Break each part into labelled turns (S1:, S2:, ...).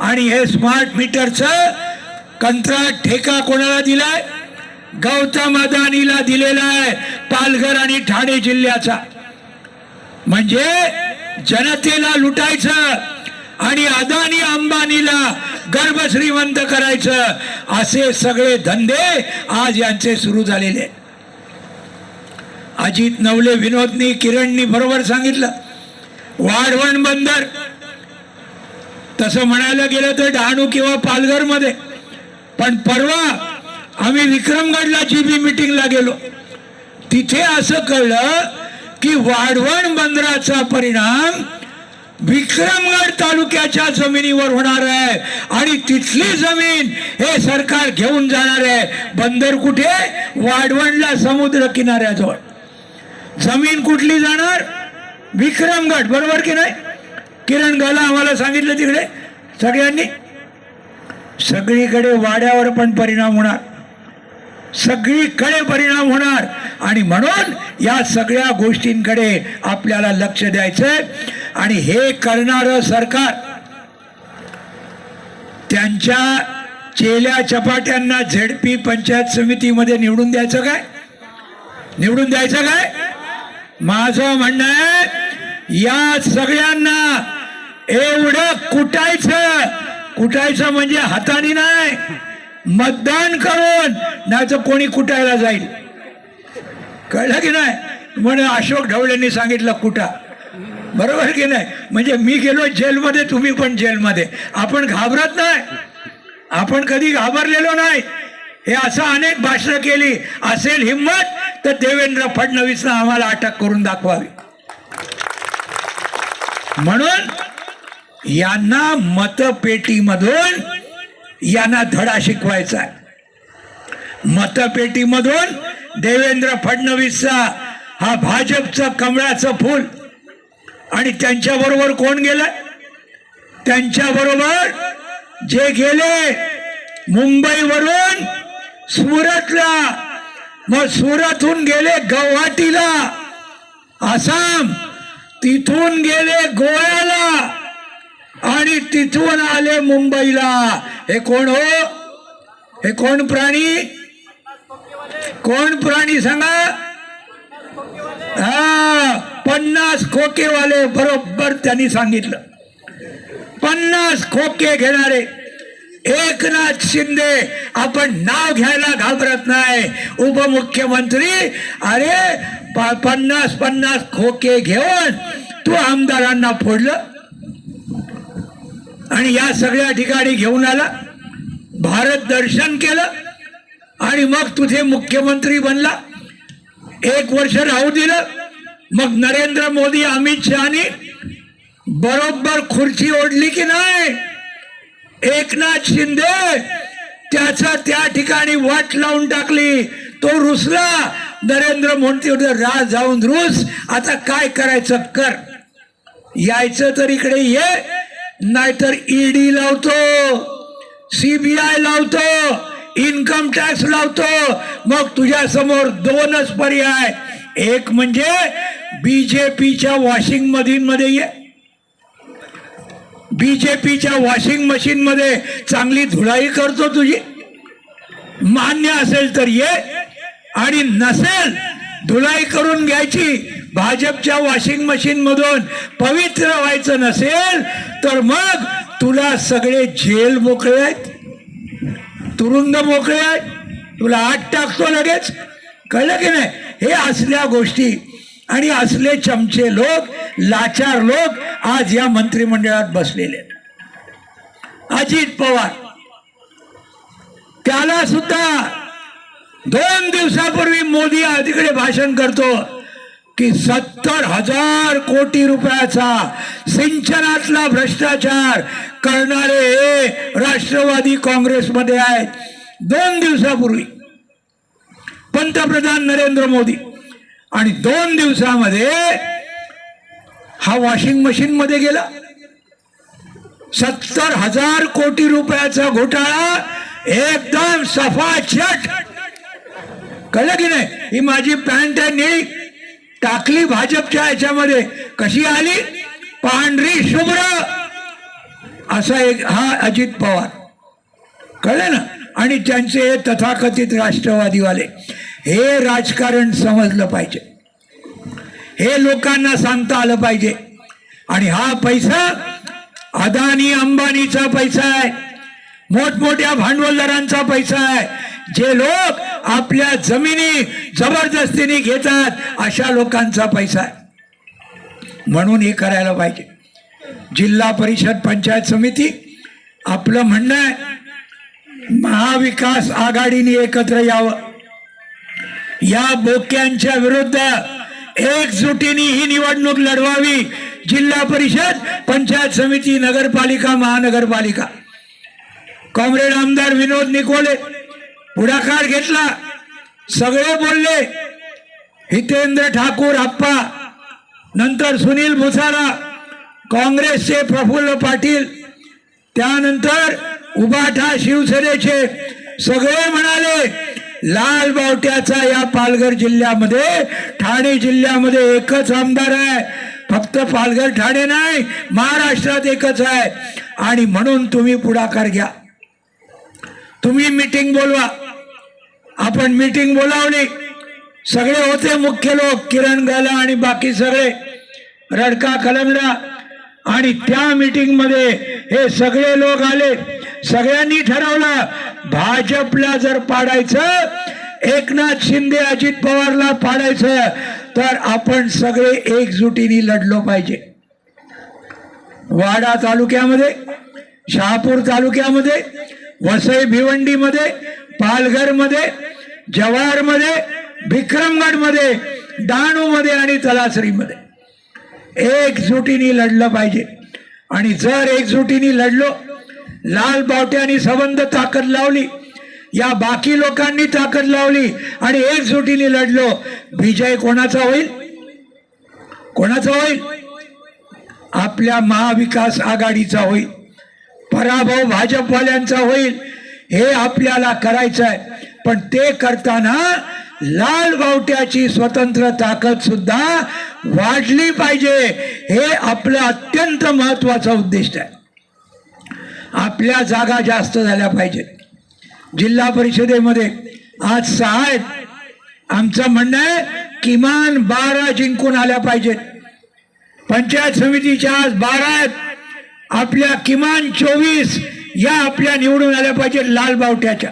S1: आणि हे स्मार्ट मीटरचं कंत्राट ठेका कोणाला दिलाय? गौतम अदानीला दिलेला आहे पालघर आणि ठाणे जिल्ह्याचा. म्हणजे जनतेला लुटायचं आणि अदानी अंबानीला गर्भश्रीमंत करायचं असे सगळे धंदे आज यांचे सुरू झालेले. अजित नवले विनोदनी किरणनी बरोबर सांगितलं. वाढवण बंदर. तसं म्हणायला गेलं तर डहाणू किंवा पालघरमध्ये पण परवा आम्ही विक्रमगडला जी बी मिटिंगला गेलो. तिथे असं कळलं की वाढवण बंदराचा परिणाम विक्रमगड तालुक्याच्या जमिनीवर होणार आहे. आणि तिथली जमीन हे सरकार घेऊन जाणार आहे. बंदर कुठे? वाढवणला समुद्र किनाऱ्याजवळ. जमीन कुठली जाणार? विक्रमगड बरोबर की नाही? किरण गाला आम्हाला सांगितलं तिकडे. सगळ्यांनी. सगळीकडे वाड्यावर पण परिणाम होणार. सगळीकडे परिणाम होणार. आणि म्हणून या सगळ्या गोष्टींकडे आपल्याला लक्ष द्यायचंय. आणि हे करणारं सरकार त्यांच्या चेल्या चपाट्यांना झेडपी पंचायत समितीमध्ये निवडून द्यायचं काय? निवडून द्यायचं काय? माझं म्हणणं आहे या सगळ्यांना एवढं कुटायचं. कुटायचं म्हणजे हाताने नाही मतदान करून. नाही तर कोणी कुटायला जाईल. कळलं की नाही? म्हणून अशोक ढवळेंनी सांगितलं कुटा. बरोबर की नाही? म्हणजे मी गेलो जेलमध्ये तुम्ही पण जेलमध्ये. आपण घाबरत नाही. आपण कधी घाबरलेलो नाही. हे असं अनेक भाषणं केली. असेल हिंमत तर देवेंद्र फडणवीसनं आम्हाला अटक करून दाखवावी. म्हणून यांना मतपेटीमधून यांना धडा शिकवायचा आहे. मतपेटीमधून देवेंद्र फडणवीसचा हा भाजपचं कमळाचं फूल आणि त्यांच्याबरोबर कोण गेलं त्यांच्याबरोबर जे गेले मुंबईवरून सुरतला. मग सुरतहून गेले गुवाहाटीला. आसाम. तिथून गेले गोव्याला. आणि तिथून आले मुंबईला. हे कोण हो? हे कोण प्राणी? कोण प्राणी सांगा? हा पन्नास खोकेवाले बरोबर त्यांनी सांगितलं. पन्नास खोके घेणारे एकनाथ शिंदे आपण नाव घ्यायला घाबरत नाही. उपमुख्यमंत्री अरे पन्नास पन्नास खोके घेऊन तू आमदारांना फोडलं. आणि या सगळ्या ठिकाणी घेऊन आला. भारत दर्शन केलं. आणि मग तुझे मुख्यमंत्री बनला. एक वर्ष राहू दिलं. मग नरेंद्र मोदी अमित शहानी बरोबर खुर्ची ओढली की नाही? एकनाथ शिंदे त्याचा त्या ठिकाणी वाट लावून टाकली. तो रुसला. नरेंद्र मोदी राज जाऊन रुस. आता काय करायचं? कर. यायचं तर इकडे ये. नाहीतर ईडी लावतो सीबीआय लावतो इन्कम टॅक्स लावतो. मग तुझ्या समोर दोनच पर्याय. एक म्हणजे बीजेपीच्या वॉशिंग मशीन मध्ये ये. बीजेपीच्या वॉशिंग मशीन मध्ये चांगली धुळाई करतो तुझी. मान्य असेल तर ये. आणि नसेल धुलाई करून घ्यायची. भाजपच्या वॉशिंग मशीन मधून पवित्र व्हायचं नसेल तर मग तुला सगळे जेल मोकळे आहेत. तुरुंग मोकळे आहेत. तुला आत टाकतो लगेच. कळलं की नाही? हे असल्या गोष्टी. आणि असले चमचे लोक लाचार लोक आज या मंत्रिमंडळात बसलेले आहेत. अजित पवार. त्याला सुद्धा दोन दिवसापूर्वी मोदी तिकडे भाषण करतो. की सत्तर हजार कोटी रुपयाचा सिंचनातला भ्रष्टाचार करणारे हे राष्ट्रवादी काँग्रेसमध्ये आहेत. दोन दिवसापूर्वी पंतप्रधान नरेंद्र मोदी आणि दोन दिवसामध्ये हा वॉशिंग मशीन मध्ये गेला. सत्तर हजार कोटी रुपयाचा घोटाळा एकदम सफाचट. कळलं की नाही? ही माझी पॅन्ट आहे निळी टाकली भाजपच्या याच्यामध्ये. कशी आली? पांढरी शुभ्र. असा एक हा अजित पवार. कळलं ना? आणि त्यांचे हे तथाकथित राष्ट्रवादीवाले. हे राजकारण समजलं पाहिजे. हे लोकांना सांगता आलं पाहिजे. आणि हा पैसा अदानी अंबानीचा पैसा आहे. मोठमोठ्या भांडवलदारांचा पैसा आहे. जे लोक आपल्या जमिनी जबरदस्तीने घेतात अशा लोकांचा पैसा आहे. म्हणून हे करायला पाहिजे. जिल्हा परिषद पंचायत समिती आपलं म्हणणं आहे महाविकास आघाडीने एकत्र यावं. या बोक्यांच्या विरुद्ध एकजुटीने ही निवडणूक लढवावी. जिल्हा परिषद पंचायत समिती नगरपालिका महानगरपालिका. कॉम्रेड आमदार विनोद निकोले पुढाकार घेतला. सगळे बोलले हितेंद्र ठाकूर आप्पा नंतर सुनील भुसारा काँग्रेसचे प्रफुल्ल पाटील त्यानंतर उभाठा शिवसेनेचे सगळे म्हणाले लाल बावट्याचा या पालघर जिल्ह्यामध्ये ठाणे जिल्ह्यामध्ये एकच आमदार आहे. फक्त पालघर ठाणे नाही महाराष्ट्रात एकच आहे. आणि म्हणून तुम्ही पुढाकार घ्या. तुम्ही मीटिंग बोलवा. आपण मीटिंग बोलावली. सगळे होते मुख्य लोक किरण गाला आणि बाकी सगळे. रडका कलमला. आणि त्या मीटिंगमध्ये हे सगळे लोक आले. सगळ्यांनी ठरवलं भाजपला जर पाडायचं एकनाथ शिंदे अजित पवारला पाडायचं तर आपण सगळे एकजुटीने लढलो पाहिजे. वाडा तालुक्यामध्ये शहापूर तालुक्यामध्ये वसई भिवंडीमध्ये पालघरमध्ये जव्हारमध्ये विक्रमगडमध्ये डहाणूमध्ये आणि तलासरीमध्ये. एकजुटीने लढलं पाहिजे. आणि जर एकजुटीने लढलो लाल बावट्याने संबंध ताकद लावली या बाकी लोकांनी ताकद लावली आणि एकजुटीने लढलो विजय कोणाचा होईल? कोणाचा होईल? आपल्या महाविकास आघाडीचा होईल. पराभव भाजपवाल्यांचा होईल हे आपल्याला करायचं आहे पण ते करताना लाल बावट्याची स्वतंत्र ताकद सुद्धा वाढली पाहिजे हे आपलं अत्यंत महत्वाचं उद्दिष्ट आहे. आपल्या जागा जास्त झाल्या पाहिजेत. जिल्हा परिषदेमध्ये आज सहा आहेत. आमचं म्हणणं आहे किमान बारा जिंकून आल्या पाहिजेत. पंचायत समितीच्या आज बारा आहेत. आपल्या किमान चोवीस या आपल्या निवडून आल्या पाहिजे लाल बावट्याच्या.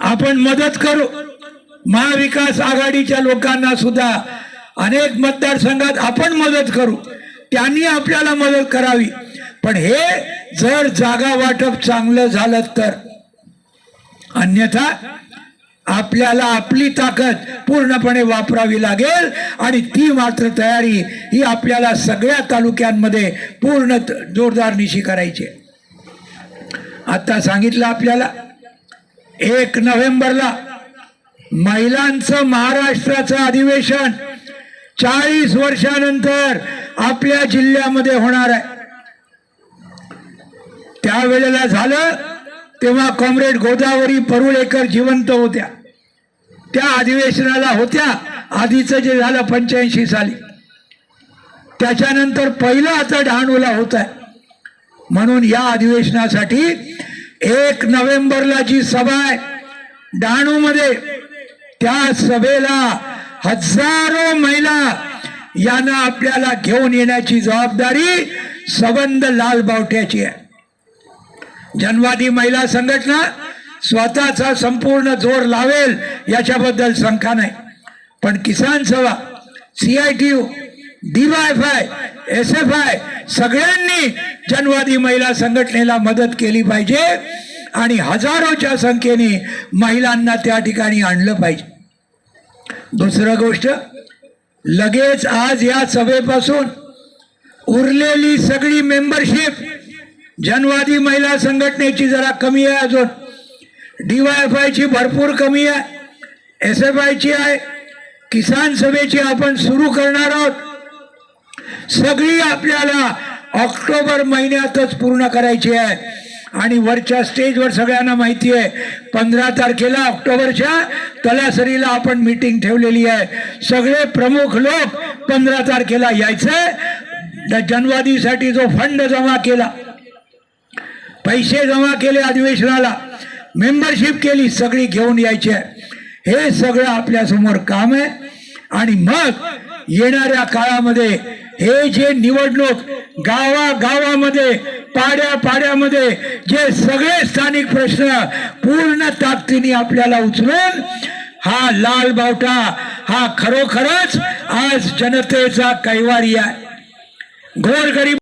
S1: आपण मदत करू. महाविकास आघाडीच्या लोकांना सुद्धा अनेक मतदारसंघात आपण मदत करू. त्यांनी आपल्याला मदत करावी. पण हे जर जागा वाटप चांगलं झालं तर अन्यथा आपल्याला आपली ताकद पूर्णपणे वापरावी लागेल आणि ती मात्र तयारी ही आपल्याला सगळ्या तालुक्यांमध्ये पूर्ण जोरदार निशी करायची आता सांगितलं आपल्याला एक नोव्हेंबरला महिलांचं महाराष्ट्राचं अधिवेशन चाळीस वर्षानंतर आपल्या जिल्ह्यामध्ये होणार आहे. त्यावेळेला झालं तेव्हा कॉम्रेड गोदावरी परुळेकर जिवंत होत्या. त्या अधिवेशनाला होत्या. आधीचं जे झालं पंच्याऐंशी साली. त्याच्यानंतर पहिलं आता डहाणूला होत आहे म्हणून या अधिवेशनासाठी एक नोव्हेंबरला जी सभा आहे डहाणूमध्ये त्या सभेला हजारो महिला यांना आपल्याला घेऊन येण्याची जबाबदारी सबंध लाल बावट्याची आहे. जनवादी महिला संघटना स्वतःचा संपूर्ण जोर लावेल याच्याबद्दल शंका नाही. पण Kisan Sabha C I T U D Y F I S F I सगळ्यांनी जनवादी महिला संघटनेला मदत केली पाहिजे आणि हजारोच्या संख्येने महिलांना त्या ठिकाणी आणलं पाहिजे. दुसरं गोष्ट लगेच आज या सभेपासून उरलेली सगळी मेंबरशिप जनवादी महिला संघटनेची जरा कमी आहे अजून. ची भरपूर कमी आहे. एस एफ आयची आहे. किसान सभेची आपण सुरू करणार आहोत. सगळी आपल्याला ऑक्टोबर महिन्यातच पूर्ण करायची आहे. आणि वरच्या स्टेजवर सगळ्यांना माहिती आहे पंधरा तारखेला ऑक्टोबरच्या तलासरीला आपण मीटिंग ठेवलेली आहे. सगळे प्रमुख लोक पंधरा तारखेला यायचं. जनवादीसाठी जो फंड जमा केला पैसे जमा केले अधिवेशनाला. मेंबरशिप केली सगळी घेऊन यायची. आहे हे सगळं आपल्यासमोर काम आहे. आणि मग येणाऱ्या काळामध्ये हे जे निवडणूक गावागावामध्ये पाड्या पाड्यामध्ये जे सगळे स्थानिक प्रश्न पूर्ण ताकदीने आपल्याला उचलून हा लाल बावटा हा खरोखरच आज जनतेचा कैवारी आहे. गोरगरीब